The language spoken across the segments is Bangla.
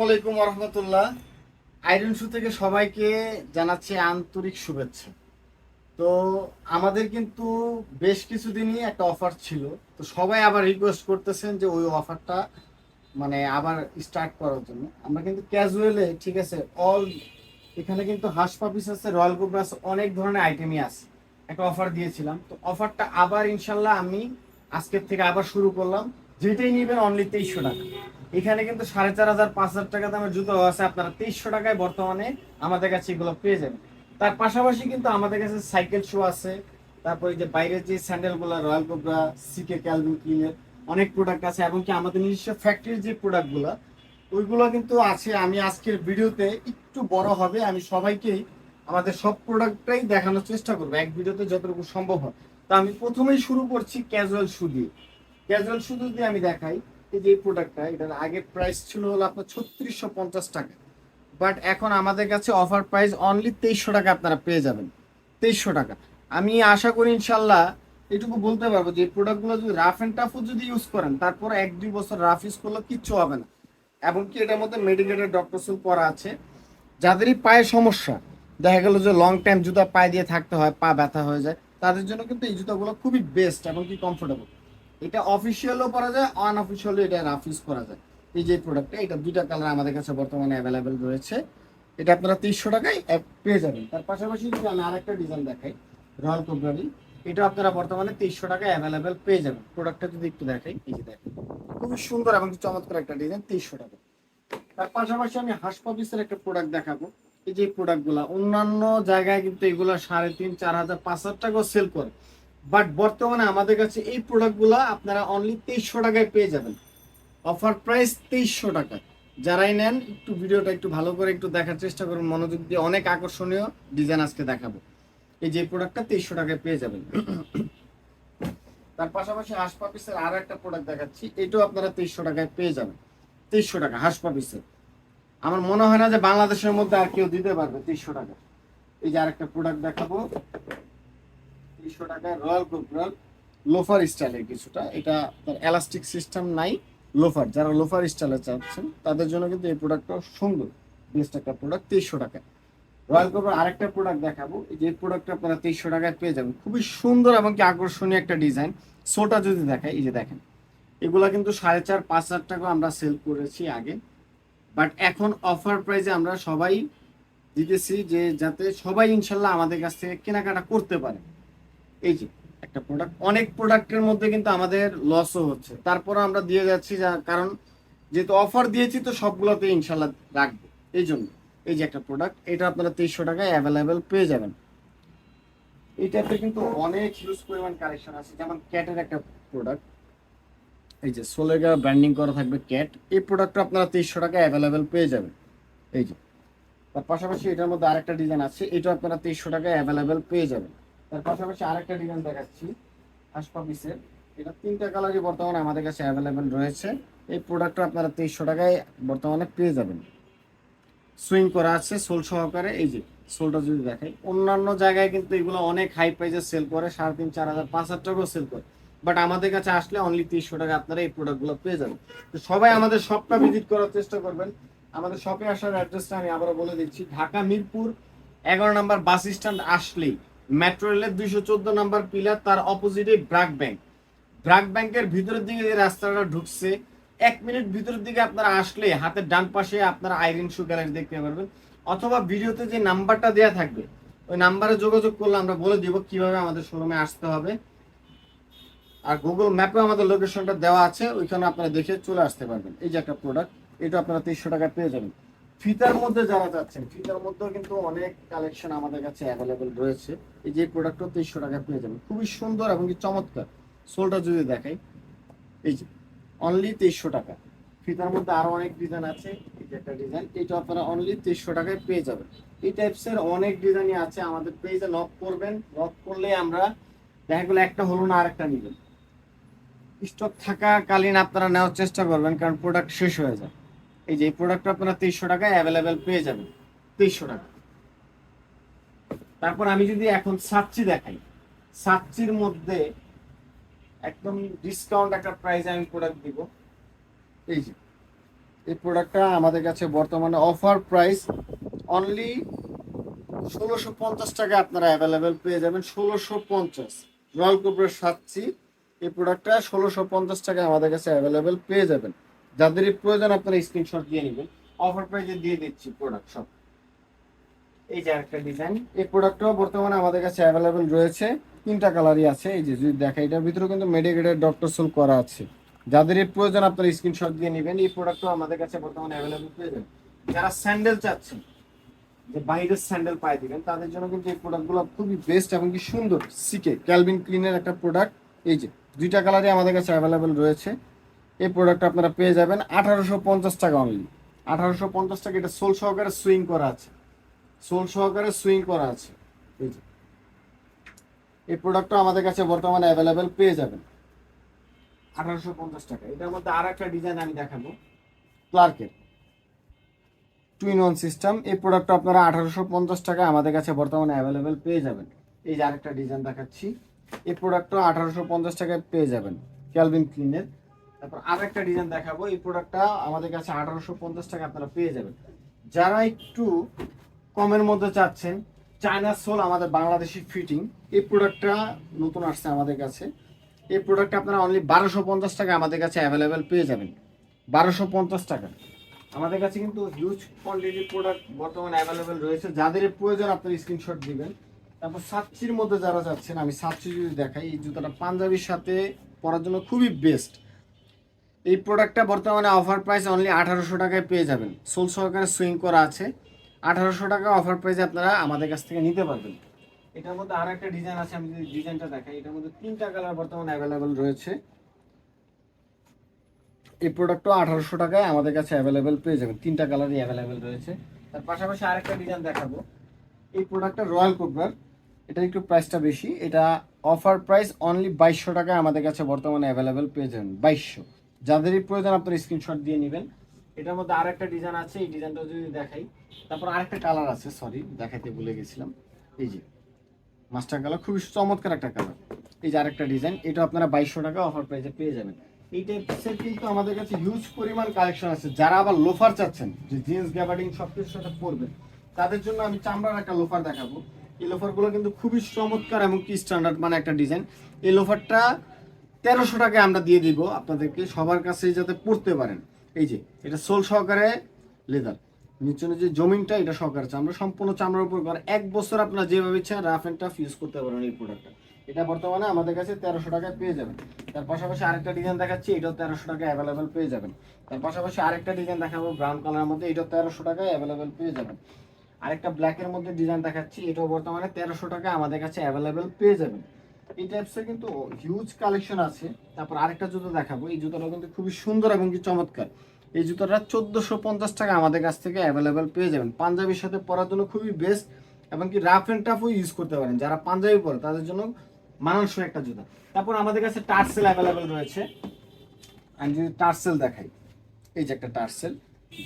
আসসালামাইকুম রহমতুল্লাহ আইরন শু থেকে সবাইকে জানাচ্ছি আন্তরিক শুভেচ্ছা। তো আমাদের কিন্তু বেশ কিছুদিনই একটা অফার ছিল। তো সবাই আবার রিকোয়েস্ট করতেছেন যে ওই অফারটা মানে আবার স্টার্ট করার জন্য। আমরা কিন্তু ক্যাজুয়ালে ঠিক আছে অল এখানে কিন্তু হাঁস আছে রয়্যাল কোবরা আছে, অনেক ধরনের আইটেমই আছে। একটা অফার দিয়েছিলাম। তো অফারটা আবার ইনশাল্লাহ আমি আজকের থেকে আবার শুরু করলাম। যেটাই নেবেন অনলি তেইশশো টাকা। এখানে কিন্তু সাড়ে চার হাজার, পাঁচ হাজার টাকা দামের জুতো আছে। আপনারা তেইশশো টাকায় বর্তমানে আমাদের কাছে এগুলো পেয়ে যাবেন। তার পাশাপাশি কিন্তু আমাদের কাছে সাইকেল শু আছে। তারপরে যে বাইরের যে স্যান্ডেলগুলো, রয়্যাল কোবরা, সিকে ক্যালভিন ক্লিনের অনেক প্রোডাক্ট আছে, এবং কি আমাদের নিজস্ব ফ্যাক্টরির যে প্রোডাক্টগুলো ওইগুলো কিন্তু আছে। আমি আজকের ভিডিওতে একটু বড় হবে। আমি সবাইকেই আমাদের সব প্রোডাক্টটাই দেখানোর চেষ্টা করব। এক ভিডিওতে যতটুকু সম্ভব হয়। তো আমি প্রথমেই শুরু করছি ক্যাজুয়াল শু দিয়ে। ক্যাজুয়াল শু দিয়ে আমি দেখাই যে প্রোডাক্টটা এটার আগের প্রাইস ছিল হলো আপনার ছত্রিশশো পঞ্চাশ টাকা। বাট এখন আমাদের কাছে অফার প্রাইস অনলি তেইশশো টাকা আপনারা পেয়ে যাবেন। তেইশশো টাকা। আমি আশা করি ইনশাল্লাহ এটুকু বলতে পারব যে প্রোডাক্টগুলো যদি রাফ অ্যান্ড টাফও যদি ইউজ করেন, তারপর এক দুই বছর রাফ ইউজ করলে কিচ্ছু হবে না। এমনকি এটার মধ্যে মেডিকেটেড ডক্টর সুল করা আছে। যাদেরই পায়ে সমস্যা, দেখা গেল যে লং টাইম জুতা পায়ে দিয়ে থাকতে হয়, পা ব্যথা হয়ে যায়, তাদের জন্য কিন্তু এই জুতাগুলো খুবই বেস্ট এমনকি কমফোর্টেবল এটা অফিসিয়ালও করা যায় আনঅফিসিয়ালও এটা রাফ ইউজ করা যায়। এই যে প্রোডাক্টটা এটা দুইটা কালার আমাদের কাছে বর্তমানে অ্যাভেলেবেল রয়েছে। এটা আপনারা তিনশো টাকায় পেয়ে যাবেন। তার পাশাপাশি যদি আমি আরেকটা ডিজাইন দেখাই রয়্যাল কোবরারি এটা আপনারা বর্তমানে তিনশো টাকায় অ্যাভেলেবেল পেয়ে যাবেন। প্রোডাক্টটা যদি একটু দেখাই, এই যে দেখেন, খুবই সুন্দর এবং চমৎকার একটা ডিজাইন তিনশো টাকা। তার পাশাপাশি আমি হাসপাবিসের একটা প্রোডাক্ট দেখাবো। এই যে প্রোডাক্টগুলো অন্যান্য জায়গায় কিন্তু এগুলো সাড়ে তিন, চার হাজার, পাঁচ হাজার টাকাও সেল করে। বাট বর্তমানে আমাদের কাছে এই প্রোডাক্টগুলো আপনারা অনলি তেইশশো টাকায় পেয়ে যাবেন। অফার প্রাইস তেইশশো টাকা। যারাই নেন, একটু ভিডিওটা একটু ভালো করে একটু দেখার চেষ্টা করুন। মনোযোগ দিয়ে অনেক আকর্ষণীয় ডিজাইন আজকে দেখাবো। এই যে প্রোডাক্টটা তেইশশো টাকায় পেয়ে যাবেন। তার পাশাপাশি হাসপাপিসের আরও একটা প্রোডাক্ট দেখাচ্ছি। এটাও আপনারা তেইশশো টাকায় পেয়ে যাবেন। তেইশশো টাকা হাসপাপিসের আমার মনে হয় না যে বাংলাদেশের মধ্যে আর কেউ দিতে পারবে তেইশশো টাকা। এই যে আরেকটা প্রোডাক্ট দেখাবো। টাকায় রয়্যাল লোফার স্টাইলের কিছুটা। এটা তার এলাস্টিক সিস্টেম নাই লোফার যারা লোফার স্টাইলে চাচ্ছেন, তাদের জন্য কিন্তু এই প্রোডাক্টটা সুন্দর। বেস্ট একটা প্রোডাক্ট তেইশশো টাকায়। রয়্যাল আরেকটা প্রোডাক্ট দেখাবো। যে প্রোডাক্টটা আপনারা তেইশশো টাকায় পেয়ে যাবেন। খুবই সুন্দর এবং কি আকর্ষণীয় একটা ডিজাইন সোটা যদি দেখায় এই যে দেখেন। এগুলা কিন্তু সাড়ে চার, পাঁচ হাজার টাকা আমরা সেল করেছি আগে। বাট এখন অফার প্রাইসে আমরা সবাই দিতেছি যে যাতে সবাই ইনশাল্লাহ আমাদের কাছ থেকে কেনাকাটা করতে পারে। এই যে, একটা প্রোডাক্ট অনেক প্রোডাক্টের মধ্যে কিন্তু আমাদের লসও হচ্ছে। তারপর আমরা দিয়ে যাচ্ছি যা, কারণ যেহেতু অফার দিয়েছি তো সবগুলোতে ইনশাল্লাহ রাখব। এই জন্য, এই যে একটা প্রোডাক্ট এটা আপনারা তেইশশো টাকায় অ্যাভেলেবেল পেয়ে যাবেন। টাইপের কিন্তু অনেক হিউজ পরিমাণ কালেকশন আছে, যেমন ক্যাটের একটা প্রোডাক্ট এই যে সোলেগা ব্র্যান্ডিং করা থাকবে ক্যাট এই প্রোডাক্টটা আপনারা তেইশশো টাকায় অ্যাভেলেবেল পেয়ে যাবেন। এই যে, তার পাশাপাশি এটার মধ্যে আরেকটা ডিজাইন আছে এটা আপনারা তেইশশো টাকায় অ্যাভেলেবেল পেয়ে যাবেন। তার পাশাপাশি আরেকটা ডিজাইন দেখাচ্ছি হাসপাপিসের এটা তিনটা কালারই বর্তমানে আমাদের কাছে অ্যাভেলেবেল রয়েছে। এই প্রোডাক্টটা আপনারা তেইশশো টাকায় বর্তমানে পেয়ে যাবেন। সুইং করা আছে, সোল সহকারে, এই যে সোলটা যদি দেখাই। অন্যান্য জায়গায় কিন্তু এগুলো অনেক হাই প্রাইসে সেল করে, সাড়ে তিন, চার হাজার, পাঁচ হাজার টাকাও সেল করে। বাট আমাদের কাছে আসলে অনলি তিনশো টাকা আপনারা এই প্রোডাক্টগুলো পেয়ে যাবেন। তো সবাই আমাদের শপটা ভিজিট করার চেষ্টা করবেন। আমাদের শপে আসার অ্যাড্রেসটা আমি আবারও বলে দিচ্ছি। ঢাকা মিরপুর, এগারো নম্বর বাস স্ট্যান্ড আসলেই। মেট্রো রেলের দুইশো চোদ্দ নম্বর পিলার তার অপোজিটে ব্রাক ব্যাংক। ব্রাক ব্যাংকের ভিতরের দিকে যে রাস্তাটা ঢুকছে, এক মিনিট ভিতরের দিকে আপনারা আসলে হাতের ডান পাশে আপনারা আইরিন শু গ্যালারি দেখতে পারবেন, অথবা ভিডিওতে যে নাম্বারটা দেওয়া থাকবে, ওই নাম্বারে যোগাযোগ করলে আমরা বলে দিব কীভাবে আমাদের শোরুমে আসতে হবে। আর গুগল ম্যাপে আমাদের লোকেশনটা দেওয়া আছে, ওইখানে আপনারা দেখে চলে আসতে পারবেন। এই যে একটা প্রোডাক্ট এটা আপনারা তিনশো টাকা পেয়ে যাবেন। ফিতার মধ্যে যারা যাচ্ছেন, ফিতার মধ্যেও কিন্তু অনেক কালেকশন আমাদের কাছে অ্যাভেলেবেল রয়েছে। এই যে প্রোডাক্টও তিনশো টাকা পেয়ে যাবেন। খুবই সুন্দর এবং কি চমৎকার। সোলটা যদি দেখাই, এই যে অনলি তেইশশো টাকা। ফিতার মধ্যে আরও অনেক ডিজাইন আছে। এই যে একটা ডিজাইন এটা আপনারা অনলি তেইশশো টাকায় পেয়ে যাবেন। এই টাইপসের অনেক ডিজাইনই আছে আমাদের পেজে লক করবেন। লক করলে আমরা দেখা গেলো একটা হলো না, আরেকটা নিবেন। স্টক থাকাকালীন আপনারা নেওয়ার চেষ্টা করবেন, কারণ প্রোডাক্ট শেষ হয়ে যায়। এই যে এই প্রোডাক্টটা আপনারা তেইশশো টাকায় অ্যাভেলেবেল পেয়ে যাবেন। তেইশশো টাকা। তারপর আমি যদি এখন সাচ্চি দেখাই, সাচ্চির মধ্যে একদম ডিসকাউন্ট একটা প্রাইস আমি প্রোডাক্ট দিব। এই যে, এই প্রোডাক্টটা আমাদের কাছে বর্তমানে অফার প্রাইস অনলি ষোলোশো পঞ্চাশ টাকা আপনারা অ্যাভেলেবেল পেয়ে যাবেন, ষোলোশো পঞ্চাশ। রয়্যাল কোপরের সাতচি এই প্রোডাক্টটা ষোলোশো পঞ্চাশ টাকা আমাদের কাছে অ্যাভেলেবেল পেয়ে যাবেন। যাদেরই প্রয়োজন আপনারা স্ক্রিনশট দিয়ে নেবেন। অফার প্রাইসে দিয়ে দিচ্ছি প্রোডাক্ট সব। এই যে একটা ডিজাইন এই প্রোডাক্টটাও বর্তমানে আমাদের কাছে অ্যাভেলেবেল রয়েছে। তিনটা কালারই আছে। এই যে যদি দেখা এটার ভিতরেও কিন্তু মেডিকেটেড ডক্টর সোল করা আছে। যাদের এই প্রয়োজন আপনারা স্ক্রিনশট দিয়ে নেবেন। এই প্রোডাক্টও আমাদের কাছে বর্তমানে অ্যাভেলেবেল যাবেন। যারা স্যান্ডেল চাচ্ছেন, যে বাইরের স্যান্ডেল পাই দিবেন, তাদের জন্য কিন্তু এই প্রোডাক্টগুলো খুবই বেস্ট এবং কি সুন্দর। সিকে ক্যালভিন ক্লিনের একটা প্রোডাক্ট এই যে, দুইটা কালারই আমাদের কাছে অ্যাভেলেবেল রয়েছে। এই প্রোডাক্ট আপনারা পেয়ে যাবেন আঠারোশো পঞ্চাশ টাকা অনলি আঠারোশো পঞ্চাশ টাকা, এটা সোল সহকারে সুইং করা আছে। সোল সহকারে সুইং করা আছে। এই প্রোডাক্টটা আমাদের কাছে বর্তমানে অ্যাভেলেবেল পেয়ে যাবেন। আঠারোশো পঞ্চাশ টাকা। এটার মধ্যে আর একটা ডিজাইন আমি দেখাবো। ক্লার্কের টুইন ওয়ান সিস্টেম এই প্রোডাক্টটা আপনারা আঠারোশো পঞ্চাশ টাকা আমাদের কাছে বর্তমানে অ্যাভেলেবেল পেয়ে যাবেন। এই যে আরেকটা ডিজাইন দেখাচ্ছি। এই প্রোডাক্টটা আঠারোশো পঞ্চাশ টাকায় পেয়ে যাবেন। ক্যালভিন ক্লিনের তারপর আরেকটা ডিজাইন দেখাবো। এই প্রোডাক্টটা আমাদের কাছে আঠারোশো পঞ্চাশ টাকা আপনারা পেয়ে যাবেন। যারা একটু কমের মধ্যে চাচ্ছেন চায়না সোল আমাদের বাংলাদেশি ফিটিং এই প্রোডাক্টটা নতুন আসছে আমাদের কাছে। এই প্রোডাক্টটা আপনারা অনলি বারোশো পঞ্চাশ টাকা আমাদের কাছে অ্যাভেলেবেল পেয়ে যাবেন। বারোশো পঞ্চাশ টাকা। আমাদের কাছে কিন্তু হিউজ কোয়ান্টিটির প্রোডাক্ট বর্তমানে অ্যাভেলেবেল রয়েছে। যাদের প্রয়োজন আপনার স্ক্রিনশট দিবেন। তারপর সাতচির মধ্যে যারা যাচ্ছেন আমি সাতচি যদি দেখাই, এই জুতাটা পাঞ্জাবির সাথে পরার জন্য খুবই বেস্ট এই প্রোডাক্টটা বর্তমানে অফার প্রাইস অনলি আঠারোশো টাকায় পেয়ে যাবেন। সোল সহকারে সুইং করা আছে। আঠারোশো টাকা অফার প্রাইসে আপনারা আমাদের কাছ থেকে নিতে পারবেন। এটার মধ্যে আর একটা ডিজাইন আছে, আমি যদি ডিজাইনটা দেখাই, এটার মধ্যে তিনটা কালার বর্তমানে অ্যাভেলেবেল রয়েছে। এই প্রোডাক্টও আঠারোশো টাকায় আমাদের কাছে অ্যাভেলেবেল পেয়ে যাবেন। তিনটা কালারই অ্যাভেলেবেল রয়েছে। তার পাশাপাশি আরেকটা ডিজাইন দেখাবো। এই প্রোডাক্টটা রয়্যাল কোবরার এটা একটু প্রাইসটা বেশি। এটা অফার প্রাইস অনলি বাইশশো টাকায় আমাদের কাছে বর্তমানে অ্যাভেলেবেল পেয়ে যাবেন। বাইশশো। যাদেরই প্রয়োজন আপনারা স্ক্রিনশট দিয়ে নেবেন। এটার মধ্যে আরেকটা ডিজাইন আছে, এই ডিজাইনটা যদি দেখাই। তারপর আরেকটা কালার আছে সরি দেখাইতে ভুলে গেছিলাম। এই যে মাস্টার কালার খুবই চমৎকার একটা কালার এই যে আরেকটা ডিজাইন এটা আপনারা বাইশশো টাকা অফার প্রাইসে পেয়ে যাবেন। এই টাইপসের কিন্তু আমাদের কাছে হিউজ পরিমাণ কালেকশন আছে। যারা আবার লোফার চাচ্ছেন, যে জিন্স গ্যাবার্ডিং সব কিছুর সাথে পরবেন, তাদের জন্য আমি চামড়ার একটা লোফার দেখাবো। এই লোফারগুলো কিন্তু খুবই চমৎকার এবং কি স্ট্যান্ডার্ড মানে একটা ডিজাইন এই লোফারটা তেরোশো টাকায় আমরা দিয়ে দিব আপনাদেরকে সবার কাছেই যাতে পড়তে পারেন। এই যে, এটা সোল সহকারে লেদার। নিচনে যে জমিনটা এটা সহকারে চামড়া সম্পূর্ণ চামড়ার উপর করা। এক বছর আপনারা যেভাবে ইচ্ছা রাফ অ্যান্ড টাফ ইউজ করতে পারেন এই প্রোডাক্টটা। এটা বর্তমানে আমাদের কাছে তেরোশো টাকায় পেয়ে যাবেন। তার পাশাপাশি আরেকটা ডিজাইন দেখাচ্ছি, এটাও তেরোশো টাকায় অ্যাভেলেবেল পেয়ে যাবেন। তার পাশাপাশি আরেকটা ডিজাইন দেখাবো ব্রাউন কালারের মধ্যে, এটাও তেরোশো টাকায় অ্যাভেলেবেল পেয়ে যাবেন। আরেকটা ব্ল্যাকের মধ্যে ডিজাইন দেখাচ্ছি, এটাও বর্তমানে তেরোশো টাকা আমাদের কাছে অ্যাভেলেবেল পেয়ে যাবেন। এই টাইপসের কিন্তু হিউজ কালেকশন আছে। তারপর আরেকটা জুতো দেখাবো। এই জুতোটা কিন্তু খুবই সুন্দর এবং কি চমৎকার। এই জুতোটা চোদ্দোশো পঞ্চাশ টাকা আমাদের কাছ থেকে অ্যাভেলেবেল পেয়ে যাবেন। পাঞ্জাবির সাথে পরার জন্য খুবই বেস্ট এবং কি রাফ অ্যান্ড টাফও ইউজ করতে পারেন। যারা পাঞ্জাবি পরে, তাদের জন্য মানানসই একটা জুতা। তারপর আমাদের কাছে টার্সেল অ্যাভেলেবেল রয়েছে। আমি যদি টার্সেল দেখাই। এই যে একটা টার্সেল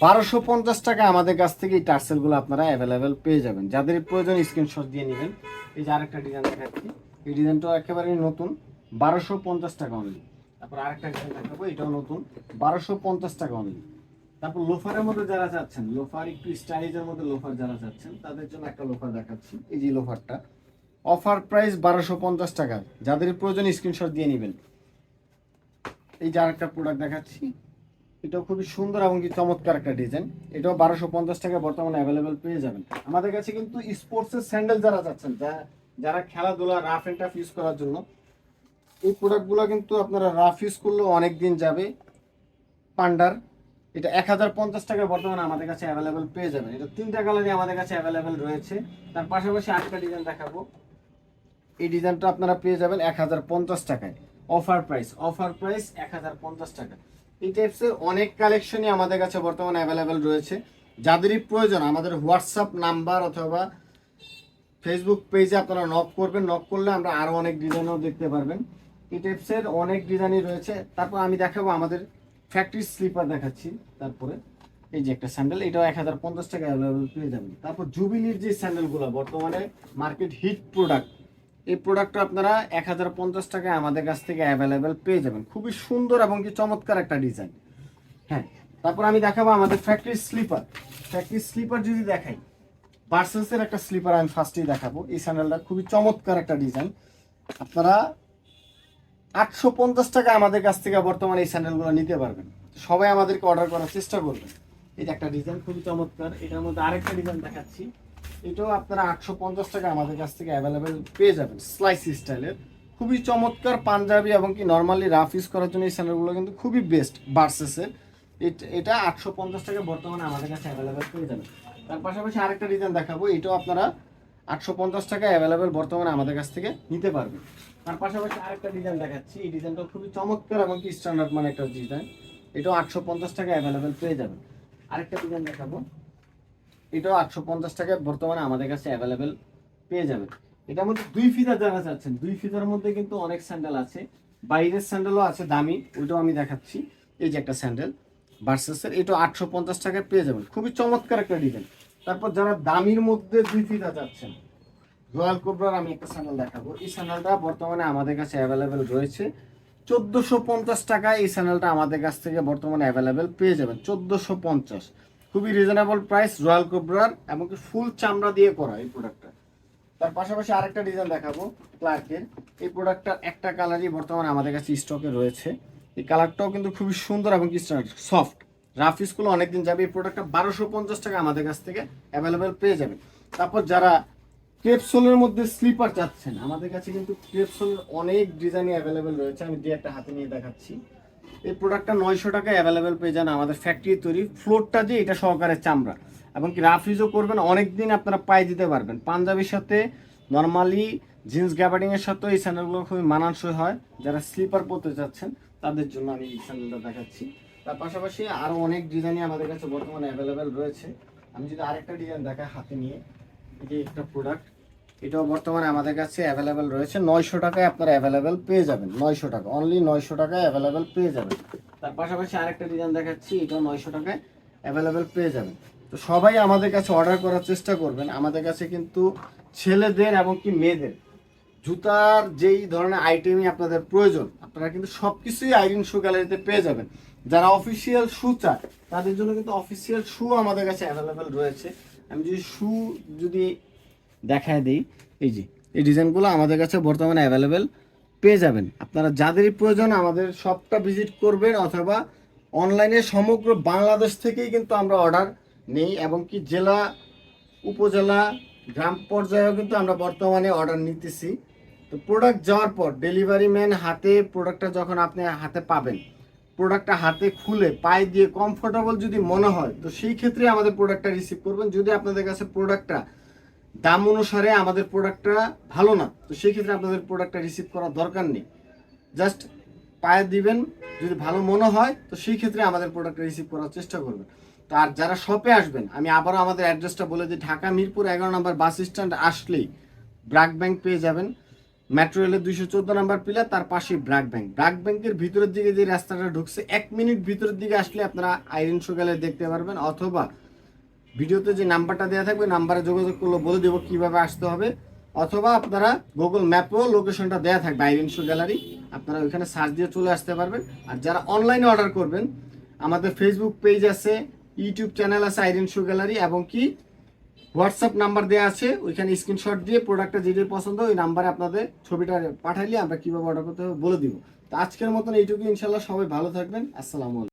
বারোশো পঞ্চাশ টাকা আমাদের কাছ থেকে এই টার্সেলগুলো আপনারা অ্যাভেলেবেল পেয়ে যাবেন। যাদের প্রয়োজন স্ক্রিনশট দিয়ে নেবেন। এই যে আরেকটা ডিজাইন দেখাচ্ছি। এই ডিজাইনটা একেবারেই নতুন। বারোশো পঞ্চাশ টাকা অনলি তারপর আরেকটা ডিজাইন দেখাবো, এটাও নতুন। বারোশো পঞ্চাশ টাকা অনলি তারপর লোফারের মধ্যে যারা চাচ্ছেন, লোফার একটু স্টাইলিজের মধ্যে লোফার যারা চাচ্ছেন, তাদের জন্য একটা লোফার দেখাচ্ছি, এই যে লোফারটা। অফার প্রাইস বারোশো পঞ্চাশ টাকা। যাদের প্রয়োজন স্ক্রিনশট দিয়ে নেবেন। এই যে আরেকটা প্রোডাক্ট দেখাচ্ছি, এটাও খুবই সুন্দর এবং কি চমৎকার একটা ডিজাইন এটাও বারোশো পঞ্চাশ টাকা বর্তমানে অ্যাভেলেবেল পেয়ে যাবেন। আমাদের কাছে কিন্তু স্পোর্টসের স্যান্ডেল যারা যাচ্ছেন যা- যারা খেলাধুলা রাফ অ্যান্ড টাফ ইউজ করার জন্য, এই প্রোডাক্টগুলো কিন্তু আপনারা রাফ ইউজ করলেও অনেক দিন যাবে। পান্ডার, এটা এক হাজার পঞ্চাশ টাকা বর্তমানে আমাদের কাছে অ্যাভেলেবেল পেয়ে যাবেন। এটা তিনটা কালারই আমাদের কাছে অ্যাভেলেবেল রয়েছে। তার পাশাপাশি আটটা ডিজাইন দেখাবো। এই ডিজাইনটা আপনারা পেয়ে যাবেন এক হাজার পঞ্চাশ টাকায়। অফার প্রাইস অফার প্রাইস এক হাজার পঞ্চাশ টাকা। এই টাইপসের অনেক কালেকশনই আমাদের কাছে বর্তমানে অ্যাভেলেবেল রয়েছে। যাদেরই প্রয়োজন, আমাদের হোয়াটসঅ্যাপ নাম্বার অথবা ফেসবুক পেজে আপনারা নক করবেন। নক করলে আমরা আরও অনেক ডিজাইনও দেখতে পারবেন। এই টাইপসের অনেক ডিজাইনই রয়েছে। তারপর আমি দেখাবো আমাদের ফ্যাক্টরি স্লিপার দেখাচ্ছি তারপরে। এই যে একটা স্যান্ডেল এটাও এক হাজার পঞ্চাশ টাকা অ্যাভেলেবেল পেয়ে যাবেন। তারপর জুবিলির যে স্যান্ডেলগুলো বর্তমানে মার্কেট হিট প্রোডাক্ট এই প্রোডাক্টটা আপনারা এক হাজার পঞ্চাশ টাকায় আমাদের কাছ থেকে অ্যাভেলেবেল পেয়ে যাবেন। খুবই সুন্দর এবং কি চমৎকার একটা ডিজাইন হ্যাঁ তারপর আমি দেখাবো আমাদের ফ্যাক্টরি স্লিপার ফ্যাক্টরি স্লিপার যদি দেখাই ভার্সেসের একটা স্লিপার আমি ফার্স্টেই দেখাবো। এই স্যান্ডেলটা খুবই চমৎকার একটা ডিজাইন আপনারা আটশো পঞ্চাশ টাকা আমাদের কাছ থেকে বর্তমানে এই স্যান্ডেলগুলো নিতে পারবেন। সবাই আমাদেরকে অর্ডার করার চেষ্টা করবেন। এটা একটা ডিজাইন খুবই চমৎকার। এটার মধ্যে আরেকটা ডিজাইন দেখাচ্ছি। এটাও আপনারা আটশো পঞ্চাশ টাকা আমাদের কাছ থেকে অ্যাভেলেবেল পেয়ে যাবেন স্লাইসি স্টাইলের খুবই চমৎকার পাঞ্জাবি এবং কি নর্মালি রাফ ইউজ করার জন্য এই স্যান্ডেলগুলো কিন্তু খুবই বেস্ট বার্সেসের এটা আটশো পঞ্চাশ টাকা বর্তমানে আমাদের কাছে অ্যাভেলেবেল পেয়ে যাবেন। তার পাশাপাশি আরেকটা ডিজাইন দেখাবো, এটাও আপনারা আটশো পঞ্চাশ টাকা অ্যাভেলেবেল বর্তমানে আমাদের কাছ থেকে নিতে পারবেন। তার পাশাপাশি আরেকটা ডিজাইন দেখাচ্ছি, এই ডিজাইনটা খুবই চমৎকার এবং কি স্ট্যান্ডার্ড মানে একটা ডিজাইন এটাও আটশো পঞ্চাশ টাকা অ্যাভেলেবেল পেয়ে যাবেন। আরেকটা ডিজাইন দেখাবো, এটাও আটশো পঞ্চাশ টাকায় বর্তমানে আমাদের কাছে অ্যাভেলেবেল পেয়ে যাবেন। এটার মধ্যে দুই ফিতা দেখা যাচ্ছেন দুই ফিতার মধ্যে কিন্তু অনেক স্যান্ডেল আছে। বাইরের স্যান্ডেলও আছে দামি, ওইটাও আমি দেখাচ্ছি। এই যে একটা স্যান্ডেল ভার্সেসের এটা আটশো পঞ্চাশ টাকায় পেয়ে যাবেন। খুবই চমৎকার একটা ডিজাইন তারপর যারা দামির মধ্যে দুই ফিতা চাচ্ছেন রয়্যাল কোবরার আমি একটা স্যান্ডেল দেখাবো। এই স্যান্ডেলটা বর্তমানে আমাদের কাছে অ্যাভেলেবেল রয়েছে। চোদ্দোশো পঞ্চাশ টাকায় এই স্যান্ডেলটা আমাদের কাছ থেকে বর্তমানে অ্যাভেলেবেল পেয়ে যাবেন। চোদ্দোশো পঞ্চাশ। খুবই রিজনেবল প্রাইস রয়্যাল কোবরার এমনকি ফুল চামড়া দিয়ে করা এই প্রোডাক্টটা তার পাশাপাশি আরেকটা ডিজাইন দেখাবো ক্লার্কের এই প্রোডাক্টটার একটা কালারই বর্তমানে আমাদের কাছে স্টকে রয়েছে। এই কালারটাও কিন্তু খুবই সুন্দর এবং সফট রাফ ইউজগুলো অনেকদিন যাবে, এই প্রোডাক্টটা বারোশো পঞ্চাশ টাকা আমাদের কাছ থেকে অ্যাভেলেবেল পেয়ে যাবেন। তারপর যারা ক্রেপসোলের মধ্যে স্লিপার চাচ্ছেন, আমাদের কাছে কিন্তু ক্রেপসোলের অনেক ডিজাইনই অ্যাভেলেবেল রয়েছে, আমি দিয়ে একটা হাতে নিয়ে দেখাচ্ছি। এই প্রোডাক্টটা নয়শো টাকায় অ্যাভেলেবেল পেয়ে যান আমাদের ফ্যাক্টরি তৈরি। ফ্লোরটা যে, এটা সহকারে চামড়া। এবং কি রাফ ইউজও করবেন অনেক দিন আপনারা পায়ে দিতে পারবেন। পাঞ্জাবির সাথে নর্মালি জিন্স গ্যাবার্ডিংয়ের সাথেও এই স্যান্ডেলগুলো খুবই মানানসই হয়, যারা স্লিপার পরতে চাচ্ছেন। তাদের জন্য আমি এই স্যান্ডেলটা দেখাচ্ছি। তার পাশাপাশি আরও অনেক ডিজাইনই আমাদের কাছে বর্তমানে অ্যাভেলেবেল রয়েছে। আমি যদি আরেকটা ডিজাইন দেখাই হাতে নিয়ে যে একটা প্রোডাক্ট এটাও বর্তমানে আমাদের কাছে অ্যাভেলেবেল রয়েছে। নয়শো টাকায় আপনারা অ্যাভেলেবেল পেয়ে যাবেন, নয়শো টাকা অনলি নয়শো টাকায় অ্যাভেলেবেল পেয়ে যাবেন। তার পাশাপাশি আরেকটা ডিজাইন দেখাচ্ছি, এটাও নয়শো টাকায় অ্যাভেলেবেল পেয়ে যাবেন। তো সবাই আমাদের কাছে অর্ডার করার চেষ্টা করবেন। আমাদের কাছে কিন্তু ছেলেদের এবং কি মেয়েদের জুতার যেই ধরনের আইটেমই আপনাদের প্রয়োজন, আপনারা কিন্তু সব কিছুই আইরিন শু গ্যালারিতে পেয়ে যাবেন। যারা অফিসিয়াল শু চায় তাদের জন্য কিন্তু অফিসিয়াল শু আমাদের কাছে অ্যাভেলেবেল রয়েছে। আমি যদি শু যদি দেখায় দিই, এই যে, এই ডিজাইনগুলো আমাদের কাছে বর্তমানে অ্যাভেলেবেল পেয়ে যাবেন। আপনারা যাদেরই প্রয়োজন, আমাদের সবটা ভিজিট করবেন অথবা অনলাইনে সমগ্র বাংলাদেশ থেকেই কিন্তু আমরা অর্ডার নেই, এবং কি জেলা, উপজেলা, গ্রাম পর্যায়েও কিন্তু আমরা বর্তমানে অর্ডার নিতেছি। তো প্রোডাক্ট যাওয়ার পর ডেলিভারি ম্যান হাতে প্রোডাক্টটা যখন আপনি হাতে পাবেন প্রোডাক্টটা হাতে খুলে পায়ে দিয়ে কমফোর্টেবল যদি মনে হয়, তো সেই ক্ষেত্রে আমাদের প্রোডাক্টটা রিসিভ করবেন। যদি আপনাদের কাছে প্রোডাক্টটা দাম অনুসারে আমাদের প্রোডাক্টটা ভালো না, তো সেই ক্ষেত্রে আপনাদের প্রোডাক্টটা রিসিভ করার দরকার নেই। জাস্ট পায়ে দিবেন, যদি ভালো মনে হয়, তো সেই ক্ষেত্রে আমাদের প্রোডাক্টটা রিসিভ করার চেষ্টা করবেন। তো আর যারা শপে আসবেন, আমি আবারও আমাদের অ্যাড্রেসটা বলে দিই, ঢাকা মিরপুর এগারো নম্বর বাস স্ট্যান্ড আসলেই ব্রাক ব্যাংক পেয়ে যাবেন। মেট্রো রেলের দুইশো চোদ্দ নাম্বার পিলার, তার পাশেই ব্রাক ব্যাংক। ব্রাক ব্যাংকের ভিতরের দিকে যে রাস্তাটা ঢুকছে, এক মিনিট ভিতরের দিকে আসলে আপনারা আইরন সুগালে দেখতে পারবেন, অথবা ভিডিওতে যে নাম্বারটা দেওয়া থাকবে, নাম্বারে যোগাযোগ করলে বলে দেবো কীভাবে আসতে হবে, অথবা আপনারা গুগল ম্যাপেও লোকেশনটা দেওয়া থাকবে, আইরিন শো গ্যালারি। আপনারা ওইখানে সার্চ দিয়ে চলে আসতে পারবেন। আর যারা অনলাইনে অর্ডার করবেন, আমাদের ফেসবুক পেজ আছে ইউটিউব চ্যানেল আছে আইরন শো গ্যালারি, এবং কি হোয়াটসঅ্যাপ নাম্বার দেওয়া আছে, ওইখানে স্ক্রিনশট দিয়ে প্রোডাক্টটা যেটি পছন্দ ওই নাম্বারে আপনাদের ছবিটা পাঠাইলে আমরা কীভাবে অর্ডার করতে হবে বলে দিব। তো আজকের মতন এইটুকু ইনশাল্লাহ সবাই ভালো থাকবেন। আসসালামু আলাইকুম।